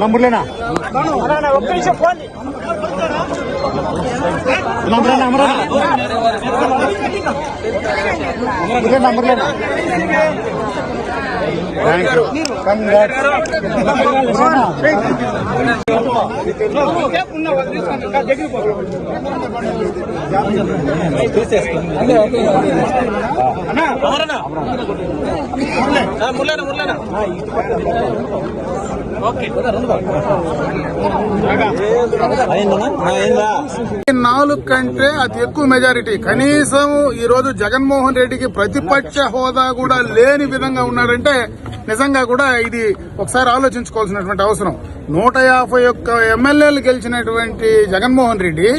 నంబర్లేనా నంబర్లేనా నంబర్లేనా నంబర్లేనా థ్యాంక్ యూ కంగ్రాట్స్ నాలుగు కంటే అతి ఎక్కువ మెజారిటీ కనీసం ఈ రోజు జగన్మోహన్ రెడ్డికి ప్రతిపక్ష హోదా కూడా లేని విధంగా ఉన్నాడంటే నిజంగా కూడా ఇది ఒకసారి ఆలోచించుకోవాల్సినటువంటి అవసరం. నూట యాభై ఒక్క ఎమ్మెల్యేలు గెలిచినటువంటి జగన్మోహన్ రెడ్డి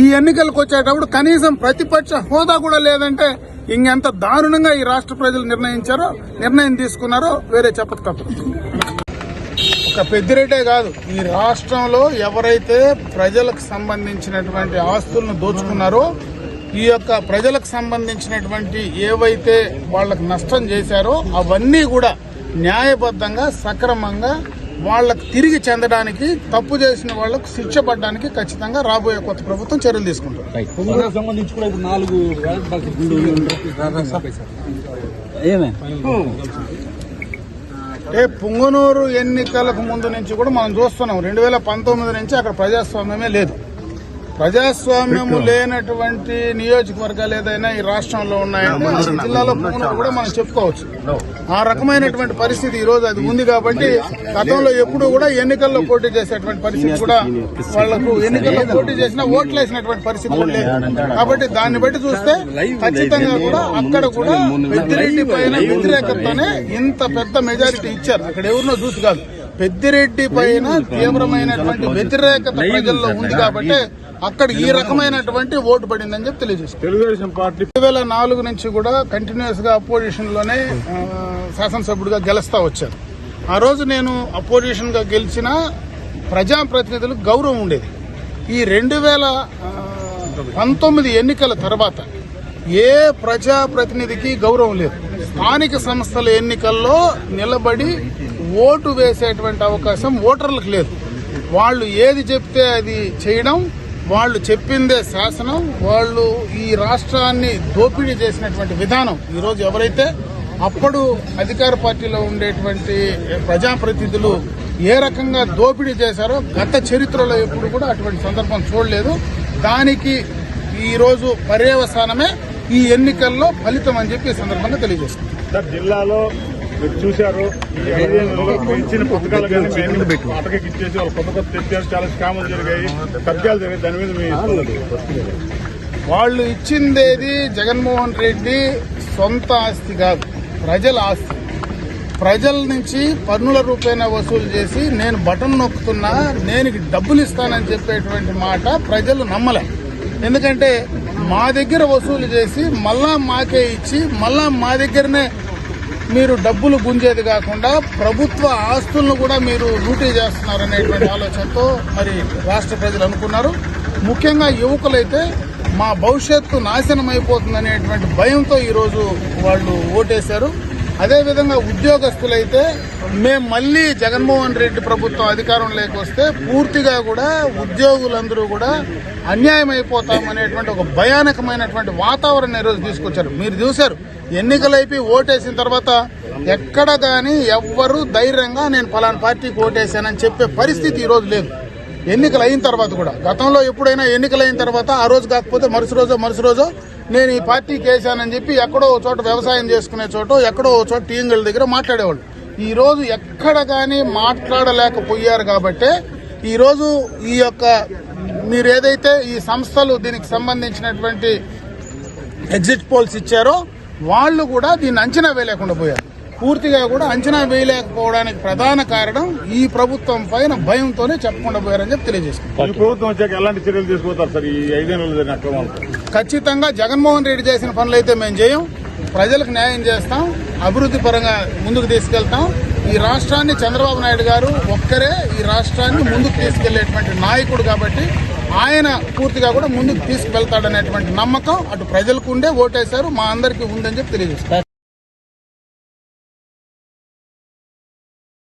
ఈ ఎన్నికలకు వచ్చేటప్పుడు కనీసం ప్రతిపక్ష హోదా కూడా లేదంటే ఇంకెంత దారుణంగా ఈ రాష్ట్ర ప్రజలు నిర్ణయించారో నిర్ణయం తీసుకున్నారో వేరే చెప్పక తప్పదు. ఒక పెద్దిరెడ్డే కాదు. ఈ రాష్ట్రంలో ఎవరైతే ప్రజలకు సంబంధించినటువంటి ఆస్తులను దోచుకున్నారో ఈ యొక్క ప్రజలకు సంబంధించినటువంటి ఏవైతే వాళ్ళకు నష్టం చేశారో అవన్నీ కూడా న్యాయబద్ధంగా సక్రమంగా వాళ్ళకు తిరిగి చెందడానికి తప్పు చేసిన వాళ్ళకు శిక్ష పడడానికి ఖచ్చితంగా రాబోయే కొత్త ప్రభుత్వం చర్యలు తీసుకుంటారు పొంగనూరు సంబంధించి కూడా ఇప్పుడు నాలుగు వ్యాలెట్ బాక్స్ ఏమే అంటే పుంగనూరు ఎన్నికలకు ముందు నుంచి కూడా మనం చూస్తున్నాం. రెండు వేల పంతొమ్మిది నుంచి అక్కడ ప్రజాస్వామ్యమే లేదు. ప్రజాస్వామ్యము లేనటువంటి నియోజకవర్గాలు ఏదైనా ఈ రాష్ట్రంలో ఉన్నాయంటే ఆ జిల్లాలో కూడా మనం చెప్పుకోవచ్చు. ఆ రకమైనటువంటి పరిస్థితి ఈ రోజు అది ఉంది కాబట్టి గతంలో ఎప్పుడు కూడా ఎన్నికల్లో పోటీ చేసేటువంటి పరిస్థితి కూడా వాళ్ళకు ఎన్నికల్లో పోటీ చేసినా ఓట్లు వేసినటువంటి పరిస్థితి లేదు. కాబట్టి దాన్ని బట్టి చూస్తే ఖచ్చితంగా కూడా అక్కడ కూడా పెద్దిరెడ్డి పైన వ్యతిరేకతనే ఇంత పెద్ద మెజారిటీ ఇచ్చారు. అక్కడ ఎవరినో చూసి కాదు. పెద్దిరెడ్డి పైన తీవ్రమైనటువంటి వ్యతిరేకత ప్రజల్లో ఉంది కాబట్టి అక్కడ ఈ రకమైనటువంటి ఓటు పడిందని చెప్పి తెలియజేస్తారు తెలుగుదేశం పార్టీ రెండు వేల నాలుగు నుంచి కూడా కంటిన్యూస్గా అపోజిషన్లోనే శాసనసభ్యుడిగా గెలుస్తా వచ్చారు. ఆ రోజు నేను అపోజిషన్గా గెలిచిన ప్రజాప్రతినిధులకు గౌరవం ఉండేది. ఈ రెండు వేల పంతొమ్మిది ఎన్నికల తర్వాత ఏ ప్రజాప్రతినిధికి గౌరవం లేదు. స్థానిక సంస్థల ఎన్నికల్లో నిలబడి ఓటు వేసేటువంటి అవకాశం ఓటర్లకు లేదు. వాళ్ళు ఏది చెప్తే అది చేయడం వాళ్ళు చెప్పిందే శాసనం వాళ్ళు ఈ రాష్ట్రాన్ని దోపిడీ చేసినటువంటి విధానం ఈరోజు ఎవరైతే అప్పుడు అధికార పార్టీలో ఉండేటువంటి ప్రజాప్రతినిధులు ఏ రకంగా దోపిడీ చేశారో గత చరిత్రలో ఎప్పుడు కూడా అటువంటి సందర్భం చూడలేదు. దానికి ఈరోజు పర్యవసానమే ఈ ఎన్నికల్లో ఫలితం అని చెప్పి ఈ సందర్భంగా తెలియజేస్తుంది జిల్లాలో మీరు చూశారు. ఈ ఐదేళ్ళలో మీరు ఇచ్చిన పథకాలు కానీ మేము అటకకి ఇచ్చేసి వాళ్ళు కొత్త కొత్త తెచ్చారు. చాలా స్కాములు జరిగాయి. తప్పాలు జరిగాయి. దాని మీద మీ వాళ్ళు ఇచ్చిందేది జగన్మోహన్ రెడ్డి సొంత ఆస్తి కాదు. ప్రజల ఆస్తి. ప్రజల నుంచి పన్నుల రూపాయన వసూలు చేసి నేను బటన్ నొక్కుతున్నా నేను డబ్బులు ఇస్తానని చెప్పేటువంటి మాట ప్రజలు నమ్మలే. ఎందుకంటే మా దగ్గర వసూలు చేసి మళ్ళా మాకే ఇచ్చి మళ్ళా మా దగ్గరనే మీరు డబ్బులు గుంజేది కాకుండా ప్రభుత్వ ఆస్తులను కూడా మీరు లూటీ చేస్తున్నారనేటువంటి ఆలోచనతో మరి రాష్ట్ర ప్రజలు అనుకున్నారు. ముఖ్యంగా యువకులైతే మా భవిష్యత్తు నాశనం అయిపోతుందనేటువంటి భయంతో ఈరోజు వాళ్ళు ఓటేశారు. అదేవిధంగా ఉద్యోగస్తులైతే మేము మళ్ళీ జగన్మోహన్ రెడ్డి ప్రభుత్వం అధికారంలోకి వస్తే పూర్తిగా కూడా ఉద్యోగులందరూ కూడా అన్యాయం అయిపోతామనేటువంటి ఒక భయానకమైనటువంటి వాతావరణం ఈరోజు తీసుకొచ్చారు. మీరు చూశారు ఎన్నికలు అయిపోయి ఓటేసిన తర్వాత ఎక్కడ కానీ ఎవ్వరూ ధైర్యంగా నేను ఫలానా పార్టీకి ఓటేశానని చెప్పే పరిస్థితి ఈ రోజు లేదు. ఎన్నికలు అయిన తర్వాత కూడా. గతంలో ఎప్పుడైనా ఎన్నికలు అయిన తర్వాత ఆ రోజు కాకపోతే మరుసటి రోజు మరుసటి రోజు నేను ఈ పార్టీకి వేసానని చెప్పి ఎక్కడో ఒక చోట వ్యవసాయం చేసుకునే చోట ఎక్కడో ఒక చోట టీఎంగల దగ్గర మాట్లాడేవాళ్ళు. ఈ రోజు ఎక్కడ కానీ మాట్లాడలేకపోయారు కాబట్టే ఈరోజు ఈ యొక్క మీరు ఏదైతే ఈ సంస్థలు దీనికి సంబంధించినటువంటి ఎగ్జిట్ పోల్స్ ఇచ్చారో వాళ్ళు కూడా దీన్ని అంచనా వేయలేకుండా పోయారు. పూర్తిగా కూడా అంచనా వేయలేకపోవడానికి ప్రధాన కారణం ఈ ప్రభుత్వం పైన భయంతోనే చెప్పకుండా పోయారని చెప్పి తెలియజేసుకుంటాం ఈ ప్రభుత్వం వచ్చాక ఎలాంటి చర్యలు తీసుకుంటారు సార్? ఈ ఐదేళ్ళు జరిగిన అక్రమాలు ఖచ్చితంగా జగన్మోహన్ రెడ్డి చేసిన పనులు అయితే మేము చేయం. ప్రజలకు న్యాయం చేస్తాం. అభివృద్ధి పరంగా ముందుకు తీసుకెళ్తాం. ఈ రాష్ట్రాన్ని చంద్రబాబు నాయుడు గారు ఒక్కరే ఈ రాష్ట్రాన్ని ముందుకు తీసుకెళ్ళేటువంటి నాయకుడు కాబట్టి ఆయన పూర్తిగా కూడా ముందుకు తీసుకువెళ్తాడనేటువంటి నమ్మకం అటు ప్రజలకు ఉండే ఓటేశారు. మా అందరికీ ఉందని చెప్పి తెలియజేస్తారు